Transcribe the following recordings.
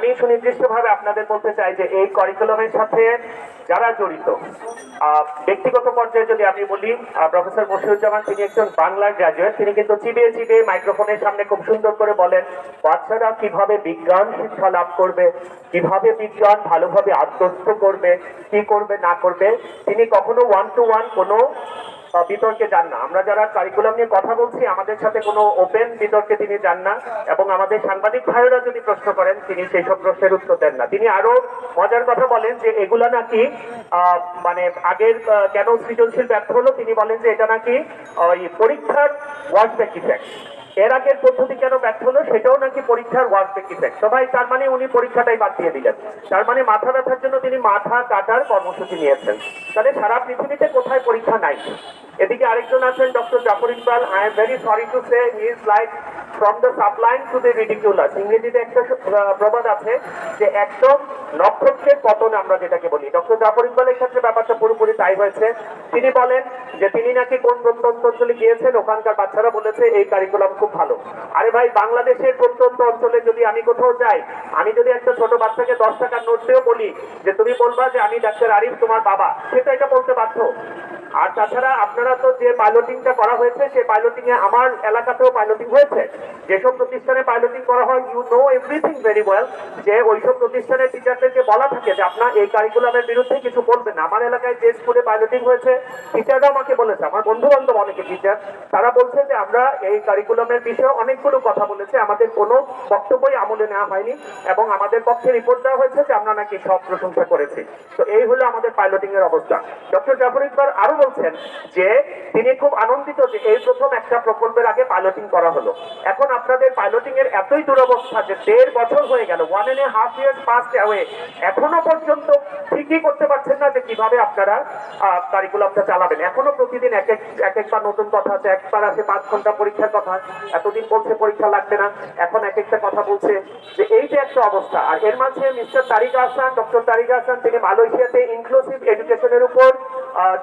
আমি সুনির্দিষ্টভাবে আপনাদের বলতে চাই যে এই কারিকুলামের সাথে যারা জড়িত ব্যক্তিগত পর্যায়ে যদি আমি বলি প্রফেসর মশিউজ্জামান তিনি একজন বাংলার গ্রাজুয়েট তিনি কিন্তু চিবিয়ে চিবিয়ে মাইক্রোফোনের সামনে খুব সুন্দর করে বলেন, বাচ্চারা কীভাবে বিজ্ঞান শিক্ষা লাভ করবে, কীভাবে বিজ্ঞান ভালোভাবে আত্মস্থ করবে, কি করবে, না করবে? তিনি কখনো ওয়ান টু ওয়ান কোনো বিতর্কে যান না। আমরা যারা কারিকুলাম নিয়ে কথা বলছি, আমাদের সাথে কোনো ওপেন বিতর্কে তিনি যান না এবং আমাদের সাংবাদিক ভাইয়েরা যদি প্রশ্ন করেন, তিনি সেই সব প্রশ্নের উত্তর দেন না। তিনি আরও মজার কথা বলেন যে, এগুলা নাকি মানে আগের কেন সৃজনশীল ব্যর্থ হলো? তিনি বলেন যে, এটা নাকি ওই পরীক্ষার ওয়ার্ড ইফেক্ট এর আগের পদ্ধতি কেন ব্যর্থ হলো সেটাও নাকি পরীক্ষার ওয়ার্কব্যাক ইফেক্ট তো ভাই তার মানে উনি পরীক্ষাটাই বাদ দিয়ে দিলেন। তার মানে মাথা ব্যথার জন্য তিনি মাথা, কাটার কর্মসূচি নিয়েছেন। তাহলে সারা পৃথিবীতে কোথায় পরীক্ষা নাই? এদিকে আরেকজন আছেন doctor Jafar Iqbal. I am very sorry to say he is like from the sublime to the ridiculous ইংরেজিতে একটা প্রবাদ আছে যে একদম নক্ষত্রের পতন আমরা যেটাকে বলি। ডক্টর জাফর ইকবালের ক্ষেত্রে ব্যাপারটা পুরোপুরি তাই হয়েছে। তিনি বলেন যে তিনি নাকি কোন প্রত্যন্ত অঞ্চলে গিয়েছেন, ওখানকার বাচ্চারা বলেছে এই কারিকুলাম খুব ভালো। আরে ভাই, বাংলাদেশের প্রত্যন্ত অঞ্চলে যদি আমি কোথাও যাই, আমি যদি একটা ছোট বাচ্চাকে দশ টাকার নোট দিয়েও বলি যে তুমি বলবা যে আমি ডাক্তার আরিফ, তোমার বাবা, সে তো এটা বলতে বাধ্য। আর তাছাড়া আপনারা তো যে পাইলটিংটা করা হয়েছে সেই পাইলটিং এ আমার এলাকাতেও পাইলটিং হয়েছে। যেসব প্রতিষ্ঠানে পাইলটিং করা হয় you know everything very well যে ওইসব প্রতিষ্ঠানের টিচারদেরকে বলা থাকে যে আপনার এই কারিকুলামের বিরুদ্ধে কিছু বলবেন আমার এলাকায় যে স্কুলে পাইলটিং হয়েছে টিচাররা আমাকে বলেছে, আমার বন্ধু বান্ধব অনেকে টিচার তারা বলছে যে আমরা এই কারিকুলামের বিষয়ে অনেকগুলো কথা বলেছে, আমাদের কোনো বক্তব্যই আমলে নেওয়া হয়নি এবং আমাদের পক্ষে রিপোর্ট দেওয়া হয়েছে যে আমরা নাকি সব প্রশংসা করেছি। তো এই হলো আমাদের পাইলটিং এর অবস্থা। ডক্টর জাফর ইকবাল আরও বলছেন যে তিনি খুব আনন্দিত যে এই প্রথম একটা প্রকল্পের আগে পাইলটিং করা হলো। এখন আপনাদের পাইলটিং এর এতই দুরবস্থা যে দেড় বছর হয়ে গেল one and half year past away এখনও পর্যন্ত ঠিকই করতে পারছেন না যে কীভাবে আপনারা কারিকুলামটা চালাবেন। এখনও প্রতিদিন এক এক এক একবার নতুন কথা আছে, একবার আছে পাঁচ ঘণ্টা পরীক্ষার কথা, এতদিন বলছে পরীক্ষা লাগবে না, এখন এক একটা কথা বলছে যে এই যে একটা অবস্থা। আর এর মাঝে মিস্টার তারিক আহসান ডক্টর তারিক আহসান তিনি মালয়েশিয়াতে ইনক্লুসিভ এডুকেশনের উপর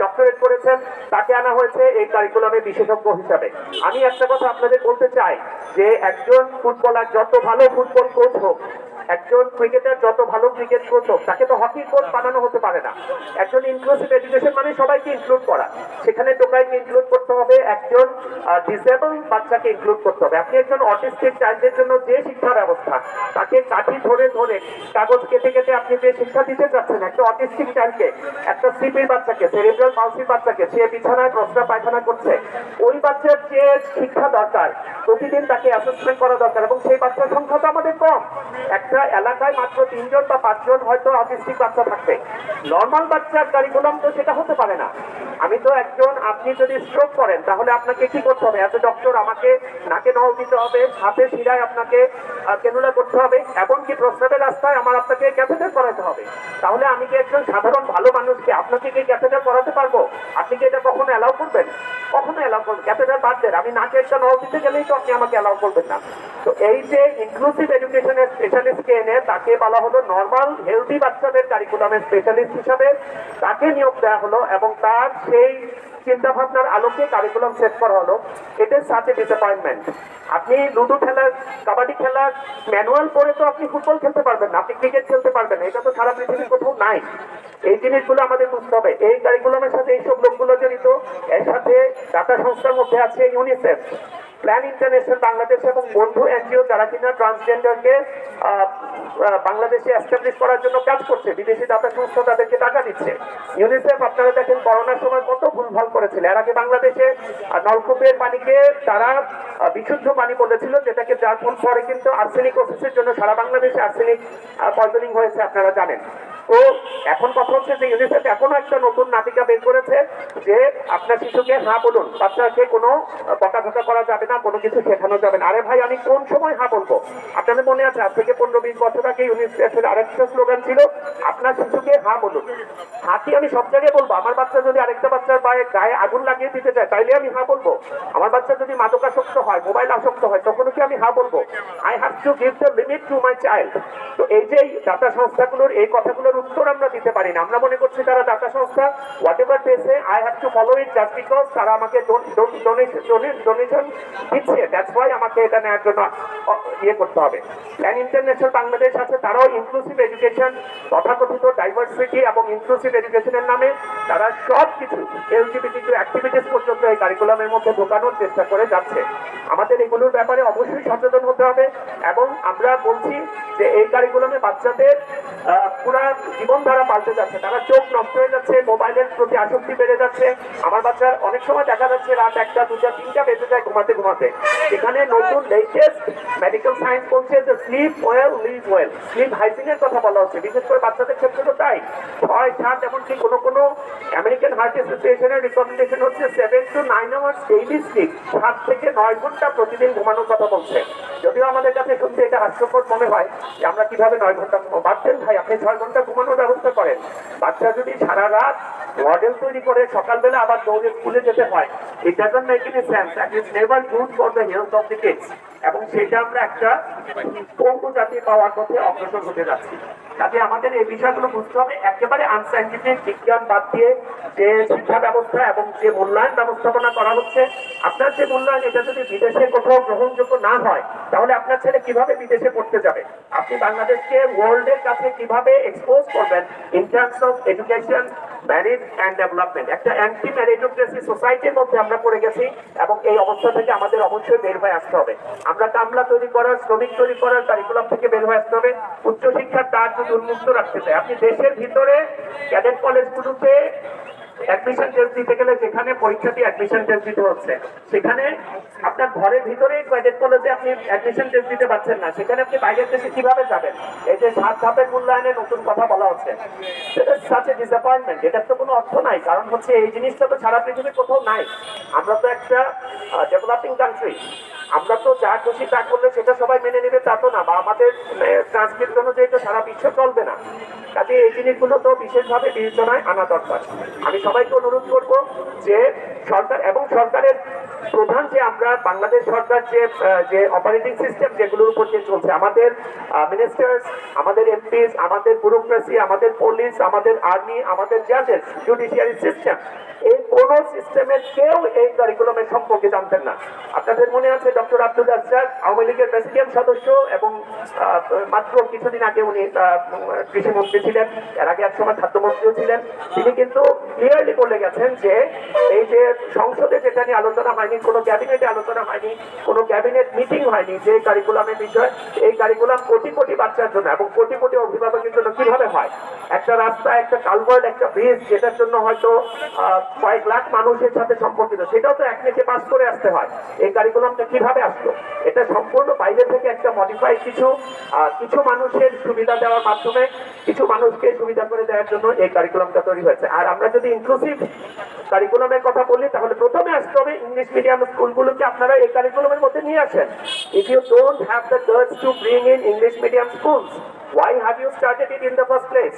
ডক্টরেট করেছেন, তাকে আনা হয়েছে এই কারিকুলামে বিশেষজ্ঞ হিসাবে। আমি একটা কথা আপনাদের বলতে চাই যে একজন ফুটবলার যত ভালো ফুটবল কোচ হোক একজন ক্রিকেটার যত ভালো ক্রিকেট হোক তাকে তো হকি কোচ বানানো হতে পারে না। একজন ইনক্লুসিভ এডুকেশন মানে সবাইকে ইনক্লুড করা। সেখানে টোকাইকে ইনক্লুড করতে হবে একজন ডিসেবল বাচ্চাকে ইনক্লুড করতে হবে। আপনি একজন অটিস্টিক চাইল্ডের জন্য যে শিক্ষা ব্যবস্থা, তাকে কাঠি ধরে ধরে কাগজ কেটে কেটে আপনি যে শিক্ষা দিতে চাচ্ছেন, একটা অটিস্টিক চাইল্ডকে একটা সিপির বাচ্চাকে সেরিব্রাল পালসির বাচ্চাকে, সে বিছানায় প্রস্তাব পায়খানা করছে, ওই বাচ্চার যে শিক্ষা দরকার, প্রতিদিন তাকে অ্যাসেসমেন্ট করা দরকার এবং সেই বাচ্চার সংখ্যা তো আমাদের কম। একটা এলাকায় মাত্র তিনজন বা পাঁচজন হয়তো অটিস্টিক বাচ্চা থাকবে। নর্মাল বাচ্চার কারিকুলাম তো সেটা হতে পারে না। আমি তো একজন, আপনি যদি স্ট্রোক করেন, তাহলে আপনাকে কি করতে হবে? এত ডক্টর আমাকে নাকে নল দিতে হবে, হাতে শিরায় আপনাকে কেনুলা করতে হবে, এমনকি প্রস্রাবের রাস্তায় আমার আপনাকে ক্যাথেটার করাতে হবে। তাহলে আমি কি একজন সাধারণ ভালো মানুষকে আপনাকে কি ক্যাথেটার করাতে পারব? আপনি কি এটা কখনো অ্যালাউ করবেন? কখনো অ্যালাউ করবেন ক্যাথেটার বাদ দেন। আমি একটা নল দিতে গেলেই তো আপনি আমাকে অ্যালাউ করবেন না। তো এই যে ইনক্লুসিভ এডুকেশনের স্পেশালিস্টকে এনে তাকে বলা হলো নর্মাল হেলদি বাচ্চাদের কারিকুলামের স্পেশালিস্ট হিসাবে তাকে নিয়োগ দেওয়া হলো এবং তার সেই চিন্তা ভাবনার আলোকে কারিকুলাম সেট করা হলো। এটা সাথে ডিসঅ্যাপয়েন্টমেন্ট আপনি লুডো খেলার কাবাডি খেলার ম্যানুয়াল পরে তো আপনি ফুটবল খেলতে পারবেন না, আপনি ক্রিকেট খেলতে পারবেন না। এটা তো সারা পৃথিবীর কোথাও নাই। এই জিনিসগুলো আমাদের বুঝতে হবে। এই কারিকুলামের সাথে এইসব লোকগুলো জড়িত, এর সাথে টাটা সংস্থার মধ্যে আছে ইউনিসেফ। প্ল্যান ইন্টারন্যাশনাল বাংলাদেশ এবং বন্ধু এনজিও যারা কিনা ট্রান্সজেন্ডারকে বাংলাদেশে এস্টাবলিশ করার জন্য কাজ করছে, বিদেশি দাতা সংস্থা তাদেরকে টাকা দিচ্ছে। ইউনিসেফ আপনারা দেখেন করোনার সময় কত ভুলভাল করেছিল। এর আগে বাংলাদেশে নলকূপের পানিকে তারা বিশুদ্ধ পানি বলেছিল, যেটাকে যার পরে কিন্তু আর্সেনিক প্রসেসের জন্য সারা বাংলাদেশে আর্সেনিক পয়জনিং হয়েছে আপনারা জানেন। তো এখন কথা হচ্ছে যে ইউনিসেফ এখনও একটা নতুন নাটিকা বের করেছে যে আপনার শিশুকে হ্যাঁ বলুন, বাচ্চাকে কোনো বকাঝকা করা যাবে না, কোনো কিছু শেখানো যাবে না। আরে ভাই, আমি কোন সময় হা বলব? আপনাদের মনে আছে, আজ থেকে পনেরো বিশ বছর আগে ইউনিসেফের আরেকটা স্লোগান ছিল, আপনার শিশুকে হা বলুন। হাতি আমি সব জায়গায় বলব। আমার বাচ্চা যদি আরেকটা বাচ্চার পায়ে গায়ে আগুন লাগিয়ে দিতে চায়, তাইলে আমি হা বলব। আমার বাচ্চা যদি মাদকাসক্ত হয়, মোবাইল আসক্ত হয় তখন কি আমি হ্যাঁ বলব। I have to give the limit to my child তো এই যে দাতা সংস্থাগুলোর, এই কথাগুলোর উত্তর আমরা দিতে পারি না। আমরা মনে করছি তারা দাতা সংস্থা whatever পেসে I have to follow it just because তারা আমাকে ডোনেশন দিচ্ছে। দ্যাটস ওয়াই আমাকে এটা নেওয়ার জন্য ইয়ে করতে হবে। প্ল্যান ইন্টারন্যাশনাল বাংলাদেশ আছে, তারাও ইনক্লুসিভ এডুকেশন তথাকথিত ডাইভার্সিটি এবং ইনক্লুসিভ এডুকেশনের নামে তারা সব কিছু এলজিবিটি অ্যাক্টিভিটিস পর্যন্ত এই কারিকুলামের মধ্যে ঢোকানোর চেষ্টা করে যাচ্ছে। আমাদের এগুলোর ব্যাপারে অবশ্যই সচেতন হতে হবে। এবং আমরা বলছি যে এই কারিকুলামে বাচ্চাদের পুরা জীবনধারা পাল্টে যাচ্ছে। তারা চোখ নষ্ট হয়ে যাচ্ছে, মোবাইলের প্রতি আসক্তি বেড়ে যাচ্ছে। আমার বাচ্চার অনেক সময় দেখা যাচ্ছে রাত একটা, দুটা, তিনটা বেঁচে যায় ঘুমাতে ঘুমাতে। এখানে নতুন লেটেস্ট মেডিকেল সায়েন্স বলছে যে sleep well live well sleep হাইজিনের কথা বলা হচ্ছে। বিশেষ করে বাচ্চাদের ক্ষেত্রে তো তাই। ছয়, সাত, এমনকি কোনো কোনো আমেরিকান হার্ট অ্যাসোসিয়েশনের রিকমেন্ডেশন হচ্ছে seven to nine hours daily sleep সাত থেকে নয় ঘণ্টা প্রতিদিন ঘুমানোর কথা বলছে। যদিও আমাদের কাছে শুনতে এটা হাস্যকর মনে হয় যে আমরা কীভাবে নয় ঘণ্টা ঘুমো বাচ্চেন ভাই, আপনি ছয় ঘণ্টা ঘুমানোর ব্যবস্থা করেন। বাচ্চা যদি সারা রাত মডেল তৈরি করে সকালবেলা আবার দৌড়ে স্কুলে যেতে হয় it doesn't make any sense and is never good for the health of the kids এবং সেটা আমরা একটা পঙ্গু জাতি পাওয়ার পথে অগ্রসর হতে যাচ্ছি। কাজে আমাদের এই বিষয়গুলো বুঝতে হবে। একেবারে আনসাইন্টিফিক বিজ্ঞান বাদ দিয়ে যে শিক্ষা ব্যবস্থা এবং যে মূল্যায়ন ব্যবস্থাপনা করা হচ্ছে, আপনার যে মূল্যায়ন, এটা যদি বিদেশে কোথাও গ্রহণযোগ্য না হয়, তাহলে আপনার ছেলে কীভাবে বিদেশে পড়তে যাবে? আপনি বাংলাদেশকে ওয়ার্ল্ডের কাছে কীভাবে এক্সপোজ করবেন in terms of education marriage and development একটা অ্যান্টি ম্যারিটোক্রেসি সোসাইটির মধ্যে আমরা পড়ে গেছি এবং এই অবস্থা থেকে আমাদের অবশ্যই বের হয়ে আসতে হবে। আমরা কামলা তৈরি করার, শ্রমিক তৈরি করার কারিকুলাম থেকে বের হয়ে আসতে হবে। উচ্চশিক্ষার তার যদি উন্মুক্ত রাখতে চাই আপনি দেশের ভিতরে ক্যাডেট কলেজগুলোতে অ্যাডমিশন টেস্ট দিতে গেলে যেখানে পরীক্ষা দিয়ে অ্যাডমিশন টেস্ট দিতে হচ্ছে, সেখানে আপনার ঘরের ভিতরেই ক্যাডেট কলেজে আপনি অ্যাডমিশন টেস্ট দিতে পারছেন না। সেখানে আপনি বাইরের দেশে কীভাবে যাবেন? এই যে সাত ধাপের মূল্যায়নে নতুন কথা বলা হচ্ছে। ডিসঅ্যাপয়েন্টমেন্ট এটার তো কোনো অর্থ নাই, কারণ হচ্ছে এই জিনিসটা তো সারা পৃথিবীর কোথাও নাই। আমরা তো একটা ডেভেলপিং কান্ট্রি আমরা তো যা খুশি তা করলে সেটা সবাই মেনে নেবে, তা তো না, বা আমাদের ট্রান্সক্রিপ্ট অনুযায়ী তো সারা বিশ্ব চলবে না। কাজে এই জিনিসগুলো তো বিশেষভাবে বিবেচনায় আনা দরকার। আমি সবাইকে অনুরোধ করব যে সরকার এবং সরকারের প্রধান যে আমরা বাংলাদেশ সরকার যে যে অপারেটিং সিস্টেম যেগুলোর উপর যে চলছে, আমাদের মিনিস্টার্স আমাদের এমপিস আমাদের ব্যুরোক্রেসি আমাদের পুলিশ আমাদের আর্মি আমাদের জাজেস জুডিশিয়ারি সিস্টেম এই কোন সিস্টেমের কেউ এই কারিকুলামের সম্পর্কে জানতেন না। আপনাদের মনে আছে ডক্টর আব্দুল রাজ্জাক আওয়ামী লীগের প্রেসিডেন্ট সদস্য এবং মাত্র কিছুদিন আগে উনি কৃষিমন্ত্রী ছিলেন, এর আগে একসময় খাদ্যমন্ত্রীও ছিলেন, তিনি কিন্তু ক্লিয়ারলি বলে গেছেন যে এই যে সংসদে যেটা নিয়ে আলোচনা হয়নি, কোনো ক্যাবিনেটে আলোচনা হয়নি, কোনো ক্যাবিনেট মিটিং হয়নি, যে কারিকুলামের বিষয়, এই কারিকুলাম কোটি কোটি বাচ্চার জন্য এবং কোটি কোটি অভিভাবকের জন্য কীভাবে হয়? একটা রাস্তা, একটা কালভার্ট একটা ব্রিজ, যেটার জন্য হয়তো কয়েক লাখ মানুষের সাথে সম্পর্কিত, সেটাও তো এক মেকে পাস করে আসতে হয়। এই কারিকুলামটা কীভাবে আসলো? এটা সম্পূর্ণ বাইরে থেকে একটা মডিফাই কিছু কিছু মানুষের সুবিধা দেওয়ার মাধ্যমে, কিছু মানুষকে সুবিধা করে দেওয়ার জন্য এই কারিকুলামটা তৈরি হয়েছে। আর আমরা যদি ইনক্লুসিভ কারিকুলামের কথা বলি, তাহলে প্রথমে আসতে হবে ইংলিশ মিডিয়াম স্কুলগুলোকে আপনারা এই কারিকুলামের মধ্যে নিয়ে আসেন। If you don't have the to bring in English medium schools why have you started it in the first place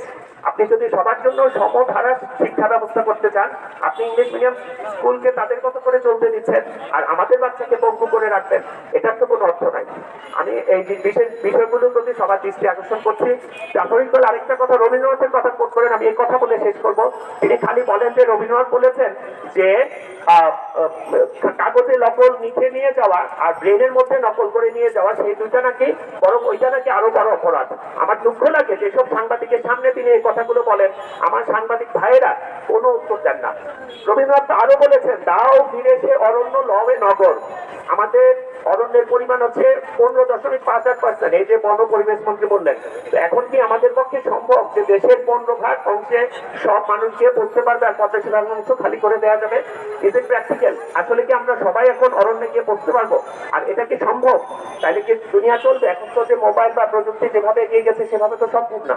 আপনি যদি সবার জন্য সমধারা শিক্ষা ব্যবস্থা করতে চান, আপনি ইংলিশ মিডিয়াম স্কুলকে তাদের মতো করে চলতে দিচ্ছেন আর আমাদের বাচ্চাকে পঙ্গু করে রাখবেন, এটার তো কোনো অর্থ নাই। আমি এই বিশেষ বিষয়গুলোর প্রতি সবার দৃষ্টি আকর্ষণ করছি। জাফর ইকবাল, আরেকটা কথা রবীন্দ্রনাথের কথা কোট করেন, আমি এই কথা বলে শেষ করব। তিনি খালি বলেন যে, রবীন্দ্রনাথ বলেছেন যে কাগজে নকল নিচে নিয়ে যাওয়া আর ব্রেনের মধ্যে নকল করে নিয়ে যাওয়া, সেই দুইটা নাকি, বরং ওইটা নাকি আরও বড় অপরাধ। আমার দুঃখ লাগে যেসব সাংবাদিকের সামনে তিনি এই কথাগুলো বলেন। আমার সাংবাদিক ভাইয়েরা, কোনো উত্তর দেন না। রবীন্দ্রনাথ আরও বলেছেন, দাও ফিরে সে অরণ্য লবে নগর। আমাদের অরণ্যের পরিমাণ হচ্ছে পনেরো দশমিক পাঁচ আট পার্সেন্ট এই যে বন পরিবেশ মন্ত্রী বললেন। এখন কি আমাদের পক্ষে সম্ভব যে দেশের পনেরো ভাগ অংশে সব মানুষকে বলতে পারবে আর পঞ্চাশ অংশ খালি করে দেওয়া যাবে? ইজ ইট প্র্যাকটিক্যাল আসলে কি আমরা সবাই এখন অরণ্যে গিয়ে পড়তে পারব? আর এটা কি সম্ভব? তাহলে কি দুনিয়া চলবে? এখন তো যে মোবাইল বা প্রযুক্তি যেভাবে এগিয়ে গেছে, সেভাবে তো সম্ভব না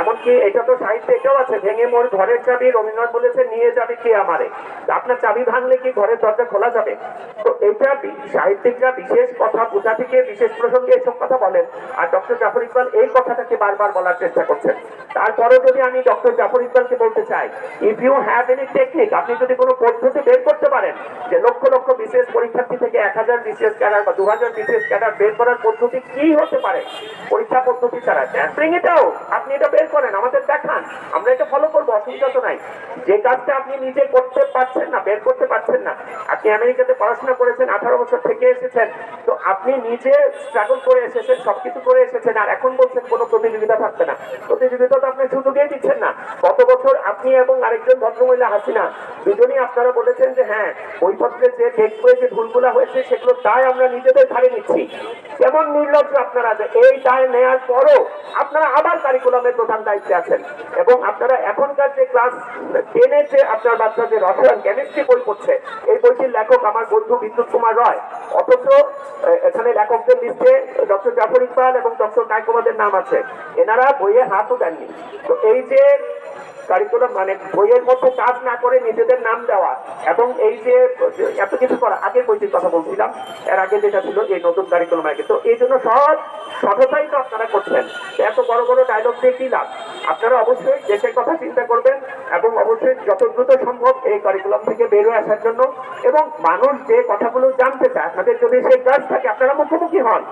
এমনকি এটা তো সাহিত্যে এটাও আছে, ভেঙে মোর ঘরের চাবি রবীন্দ্রনাথ বলেছে, নিয়ে যাবে কে আমারে? আপনার চাবি ভাঙলে কি ঘরের দরজা খোলা যাবে? তো এটা সাহিত্যিকরা বিশেষ কথা বোঝা থেকে বিশেষ প্রসঙ্গে এসব কথা বলেন। আর ডক্টর জাফর ইকবাল এই কথাটাকে বারবার বলার চেষ্টা করছেন। তারপরে যদি আমি ডক্টর জাফর ইকবালকে বলতে চাই if you have any technique আপনি যদি কোনো পদ্ধতি বের করতে পারেন। যে লক্ষ লক্ষ বিশেষ পরীক্ষার্থী থেকে এক হাজার বিশেষ ক্যাডার বা দু হাজার বিশেষ ক্যাডার বের করার পদ্ধতি কি হতে পারে? পরীক্ষা পদ্ধতি ছাড়া। ব্রিং এটাও আপনি এটা বের করেন, আমাদের দেখান। আমরা এটা ফলো করব, অসুবিধা তো নাই। যে কাজটা আপনি নিজে করতে পারছেন না, বের করতে পারছেন না, আপনি আমেরিকাতে পড়াশোনা করেছেন, আঠারো বছর থেকে এসেছেন, তো আপনি নিজে স্ট্রাগল করে এসেছেন, সবকিছু করে এসেছেন, আর এখন বলছেন কোনো প্রতিযোগিতা থাকবে না। প্রতিযোগিতা তো আপনি সুযোগেই দিচ্ছেন না। গত বছর আপনি এবং আরেকজন ভদ্রমহিলা হাসিনা, দুজনই আপনারা বলেছেন যে হ্যাঁ বইপত্রে যে বইয়ে যে ভুলগুলো হয়েছে, সেগুলো তাই আমরা নিজেদের ছাড়ে নিচ্ছি। কেমন নির্লজ্জ আপনারা যে এই দায় নেয়ার পরও আপনারা আবার কারিকুলামের প্রধান দায়িত্বে আছেন। এবং আপনারা এখনকার যে ক্লাস টেনে যে আপনার বাচ্চা যে রসায়ন কেমিস্ট্রি বই পড়ছে, এই বইটির লেখক আমার বন্ধু বিদ্যুৎ কুমার রয়। অথচ এখানে লেখকদের লিস্টে ডক্টর জাফর ইকবাল এবং ডক্টর কায়কোবাদের নাম আছে। এনারা বইয়ে হাতও দেননি। তো এই যে কারিকুলাম মানে বইয়ের মধ্যে কাজ না করে নিজেদের নাম দেওয়া এবং এই যে, এত কিছু করা, আগের বইটির কথা বলছিলাম, এর আগে যেটা ছিল এই নতুন কারিকুলাম আগে তো এই জন্য সব সততাই তো আপনারা করছেন। এত বড় বড় ডায়লগ দিয়ে কি লাভ? আপনারা অবশ্যই দেশের কথা চিন্তা করবেন এবং অবশ্যই যত দ্রুত সম্ভব এই কারিকুলাম থেকে বের হয়ে আসার জন্য এবং মানুষ যে কথাগুলো জানতে চায় আপনাদের যদি সেই কাজ থাকে, আপনারা মুখোমুখি হন।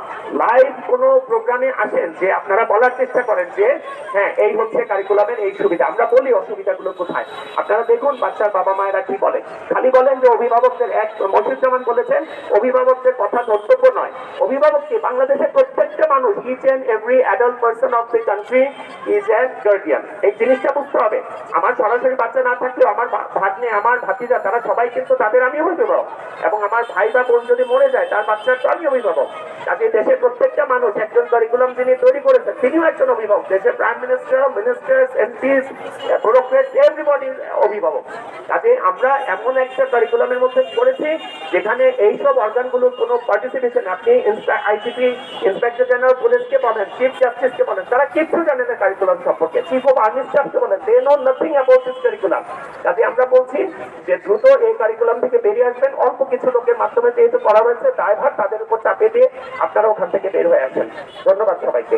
লাইভ কোনো প্রোগ্রামে আসেন যে আপনারা বলার চেষ্টা করেন যে হ্যাঁ এই হচ্ছে কারিকুলামের এই সুবিধা। আমরা বলি অসুবিধাগুলো কোথায়। আপনারা দেখুন বাচ্চার বাবা মায়েরা কি বলে। খালি বলেন যে অভিভাবকদের এক মসিদুজ্জামান বলেছেন, অভিভাবকদের কথা ধর্তব্য নয়। অভিভাবককে বাংলাদেশের প্রত্যেকটা মানুষ each and every adult person of the country is an guardian এই জিনিসটা বুঝতে হবে। আমার সরাসরি বাচ্চা না থাকলেও আমার ভাগ্নে, আমার ভাতিজা, তারা সবাই কিন্তু তাদের আমি অভিভাবক এবং আমার ভাই বা বোন যদি মরে যায়, তার বাচ্চার তো আমি অভিভাবক। কাজে দেশের প্রত্যেকটা মানুষ, একজন কারিকুলাম যিনি তৈরি করেছেন, তিনিও একজন অভিভাবক। দেশের prime minister ministers MPs bureaucrat everybody অভিভাবক। কাজে আমরা এমন একটা কারিকুলামের মধ্যে করেছি যেখানে এইসব অর্গানগুলোর কোনো পার্টিসিপেশন আপনি আইসিপি ইন্সপেক্টর জেনারেল পুলিশকে বলেন চিফ জাস্টিসকে বলেন তারা কিচ্ছু জানে না কারিকুলাম সম্পর্কে। চিফ অফ আর্মি স্টাফকে বলেন they know nothing about this curriculum কাজে আমরা বলছি যে দ্রুত এই কারিকুলাম থেকে বেরিয়ে আসবেন। অল্প কিছু লোকের মাধ্যমে যেহেতু করা হয়েছে ড্রাইভার তাদের উপর চাপিয়ে দিয়ে আপনারা ওখান থেকে বের হয়ে আসেন। ধন্যবাদ সবাইকে।